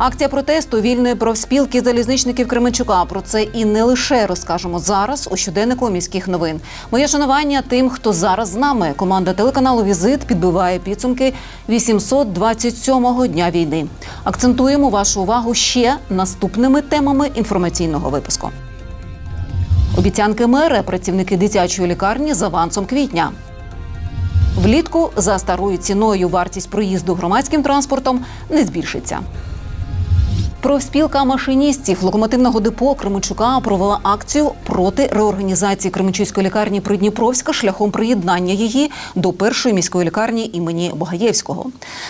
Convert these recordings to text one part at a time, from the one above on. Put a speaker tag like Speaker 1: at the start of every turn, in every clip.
Speaker 1: Акція протесту вільної профспілки залізничників Кременчука. Про це і не лише розкажемо зараз у щоденнику міських новин. Моє шанування тим, хто зараз з нами. Команда телеканалу Візит підбиває підсумки 827-го дня війни. Акцентуємо вашу увагу ще наступними темами інформаційного випуску. Обіцянки мера працівники дитячої лікарні з авансом квітня. Влітку за старою ціною вартість проїзду громадським транспортом не збільшиться. Профспілка машиністів локомотивного депо Кременчука провела акцію проти реорганізації Кременчуцької лікарні Придніпровська шляхом приєднання її до першої міської лікарні імені Богаєвського.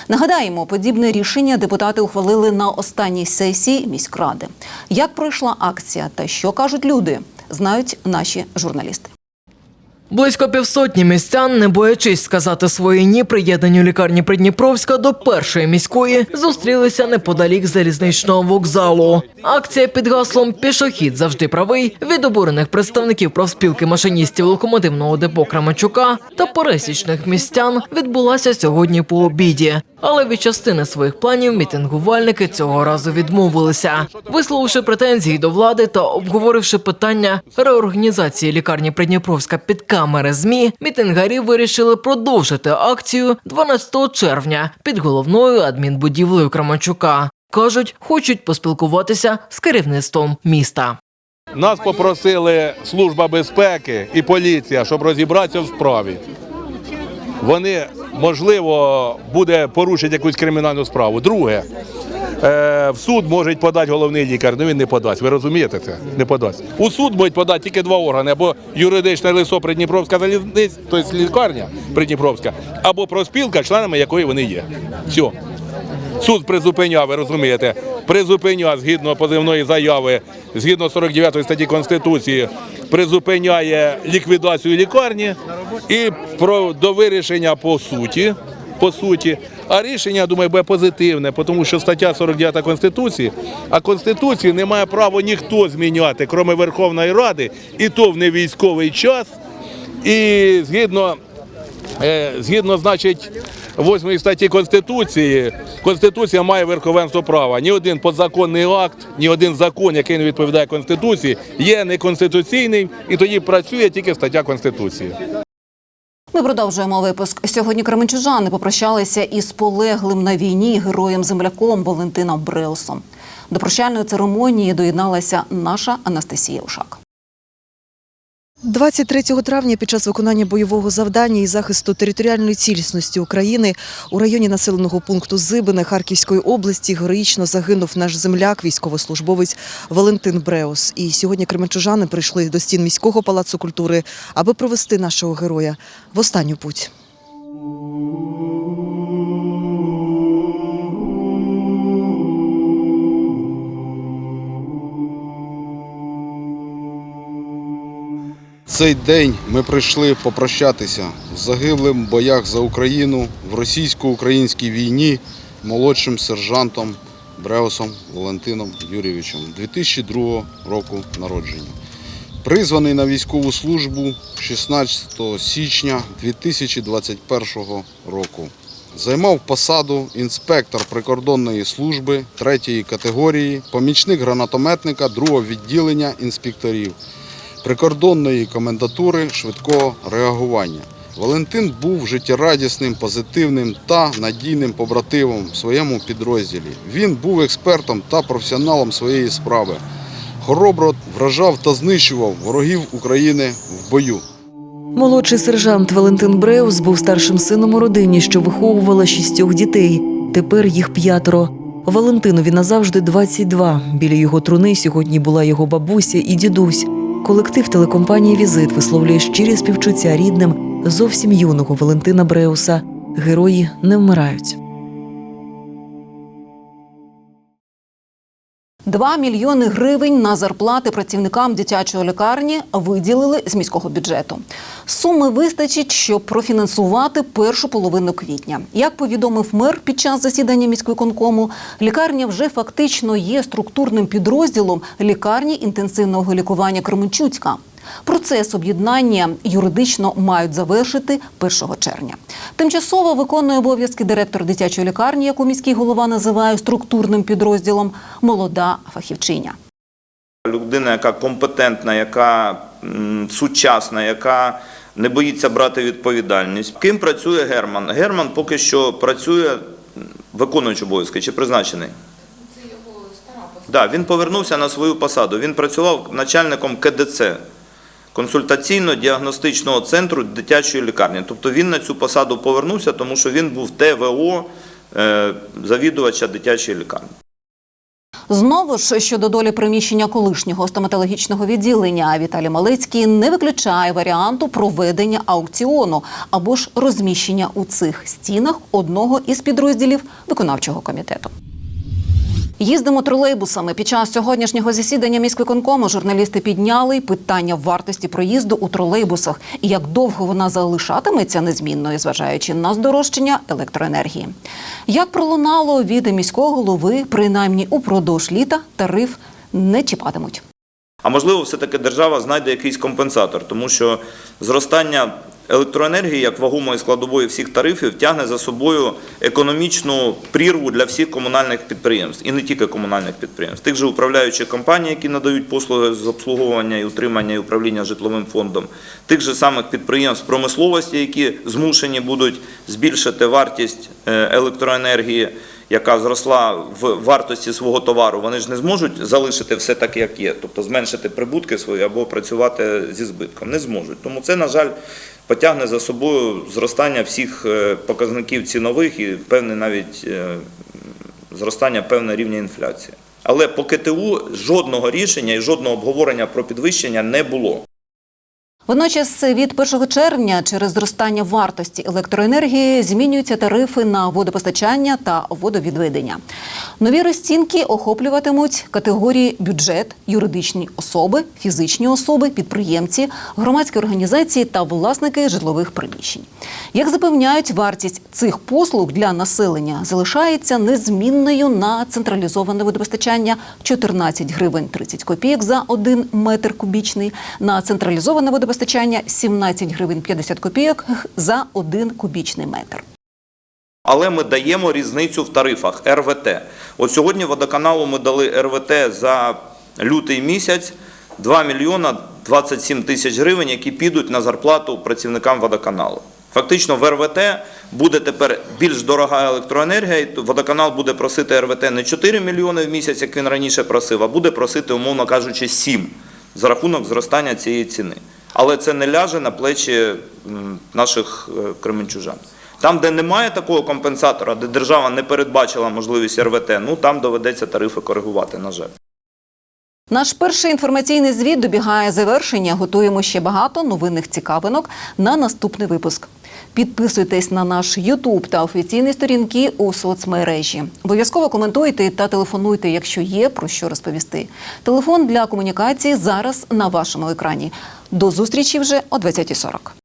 Speaker 1: Нагадаємо, подібне рішення депутати ухвалили на останній сесії міськради. Як пройшла акція та що кажуть люди, знають наші журналісти.
Speaker 2: Близько півсотні містян, не боячись сказати свої ні приєднанню лікарні Придніпровська до першої міської, зустрілися неподалік залізничного вокзалу. Акція під гаслом Пішохід завжди правий від обурених представників профспілки машиністів локомотивного депо Кременчука та пересічних містян відбулася сьогодні по обіді. Але від частини своїх планів мітингувальники цього разу відмовилися, висловивши претензії до влади та обговоривши питання реорганізації лікарні Придніпровська під камери змі. Мітингарі вирішили продовжити акцію 12 червня під головною адмінбудівлею Крамачука. кажуть, хочуть поспілкуватися з керівництвом міста.
Speaker 3: Нас попросили служба безпеки і поліція, щоб розібратися в справі. Вони, можливо, буде порушити якусь кримінальну справу. Друге, е, в суд може подати головний лікар, ну він не подасть. Ви розумієте це? Не подасть. У суд можуть подати тільки два органи: або юридичне лисо Придніпровська залізниця, тобто лікарня Придніпровська, або проспілка, членами якої вони є. Все. Суд призупиняв, ви розумієте, призупиняв згідно позивної заяви, згідно 49 статті Конституції, призупиняє ліквідацію лікарні і про до вирішення по суті. По суті, а рішення, думаю, буде позитивне, тому що стаття 49 Конституції, а Конституції не має права ніхто зміняти, крім Верховної Ради, і то в невійськовий час. І згідно Згідно, значить, 8 статті Конституції, Конституція має верховенство права. Ні один подзаконний акт, ні один закон, який не відповідає Конституції, є неконституційним і тоді працює тільки стаття Конституції.
Speaker 1: Ми продовжуємо випуск. Сьогодні кременчужани попрощалися із полеглим на війні героєм земляком Валентином Бреусом. До прощальної церемонії доєдналася наша Анастасія Ушак.
Speaker 4: 23 травня під час виконання бойового завдання і захисту територіальної цілісності України у районі населеного пункту Зибине Харківської області героїчно загинув наш земляк, військовослужбовець Валентин Бреус. І сьогодні кременчужани прийшли до стін міського палацу культури, аби провести нашого героя в останню путь.
Speaker 5: Цей день ми прийшли попрощатися з загиблим в боях за Україну в російсько-українській війні молодшим сержантом Бреусом Валентином Юрійовичем 2002 року народження. Призваний на військову службу 16 січня 2021 року. Займав посаду інспектор прикордонної служби 3 категорії, помічник гранатометника 2 відділення інспекторів прикордонної комендатури швидкого реагування. Валентин був життєрадісним, позитивним та надійним побратимом в своєму підрозділі. Він був експертом та професіоналом своєї справи. Хоробро вражав та знищував ворогів України в бою.
Speaker 4: Молодший сержант Валентин Бреус був старшим сином у родині, що виховувала шістьох дітей. Тепер їх п'ятеро. Валентинові назавжди 22. Біля його труни сьогодні була його бабуся і дідусь. Колектив телекомпанії Візит висловлює щирі співчуття рідним зовсім юного Валентина Бреуса. Герої не вмирають.
Speaker 1: Два мільйони гривень на зарплати працівникам дитячої лікарні виділили з міського бюджету. Суми вистачить, щоб профінансувати першу половину квітня. Як повідомив мер під час засідання міськвиконкому, лікарня вже фактично є структурним підрозділом лікарні інтенсивного лікування Кременчуцька. Процес об'єднання юридично мають завершити 1 червня. Тимчасово виконує обов'язки директор дитячої лікарні, яку міський голова називає структурним підрозділом, молода фахівчиня.
Speaker 6: Людина, яка компетентна, яка сучасна, яка не боїться брати відповідальність. Ким працює Герман? Герман поки що працює виконуючи обов'язки чи призначений? Це його стара посада. Да, він повернувся на свою посаду. Він працював начальником КДЦ консультаційно-діагностичного центру дитячої лікарні. Тобто він на цю посаду повернувся, тому що він був ТВО е, завідувача дитячої лікарні.
Speaker 1: Знову ж щодо долі приміщення колишнього стоматологічного відділення Віталій Малицький не виключає варіанту проведення аукціону або ж розміщення у цих стінах одного із підрозділів виконавчого комітету. Їздимо тролейбусами. Під час сьогоднішнього засідання міськвиконкому журналісти підняли питання вартості проїзду у тролейбусах і як довго вона залишатиметься незмінною, зважаючи на здорожчання електроенергії. Як пролунало від міського голови, принаймні упродовж літа тариф не чіпатимуть.
Speaker 6: А можливо, все-таки держава знайде якийсь компенсатор, тому що зростання електроенергії як вагомої складової всіх тарифів тягне за собою економічну прірву для всіх комунальних підприємств і не тільки комунальних підприємств, тих же управляючих компаній, які надають послуги з обслуговування і утримання і управління житловим фондом, тих же самих підприємств промисловості, які змушені будуть збільшити вартість е, електроенергії яка зросла в вартості свого товару, вони ж не зможуть залишити все так, як є, тобто зменшити прибутки свої або працювати зі збитком. Не зможуть. Тому це, на жаль, потягне за собою зростання всіх е, показників цінових і певне навіть е, зростання певного рівня інфляції. Але по КТУ жодного рішення і жодного обговорення про підвищення не було.
Speaker 1: Водночас від 1 червня через зростання вартості електроенергії змінюються тарифи на водопостачання та водовідведення. Нові розцінки охоплюватимуть категорії бюджет, юридичні особи, фізичні особи, підприємці, громадські організації та власники житлових приміщень. Як запевняють, вартість цих послуг для населення залишається незмінною на централізоване водопостачання 14 гривень 30 копійок за 1 метр кубічний, на централізоване водопостачання 17 гривень 50 копійок за 1 кубічний метр.
Speaker 6: Але ми даємо різницю в тарифах РВТ. От сьогодні водоканалу ми дали РВТ за лютий місяць 2 мільйона 27 тисяч гривень, які підуть на зарплату працівникам водоканалу. Фактично в РВТ буде тепер більш дорога електроенергія, і водоканал буде просити РВТ не 4 мільйони в місяць, як він раніше просив, а буде просити, умовно кажучи, 7 за рахунок зростання цієї ціни. Але це не ляже на плечі наших е, кременчужан. Там, де немає такого компенсатора, де держава не передбачила можливість РВТ, ну там доведеться тарифи коригувати, на жаль.
Speaker 1: Наш перший інформаційний звіт добігає завершення. Готуємо ще багато новинних цікавинок на наступний випуск. Підписуйтесь на наш Ютуб та офіційні сторінки у соцмережі. Обов'язково коментуйте та телефонуйте, якщо є про що розповісти. Телефон для комунікації зараз на вашому екрані. До зустрічі вже о 20.40.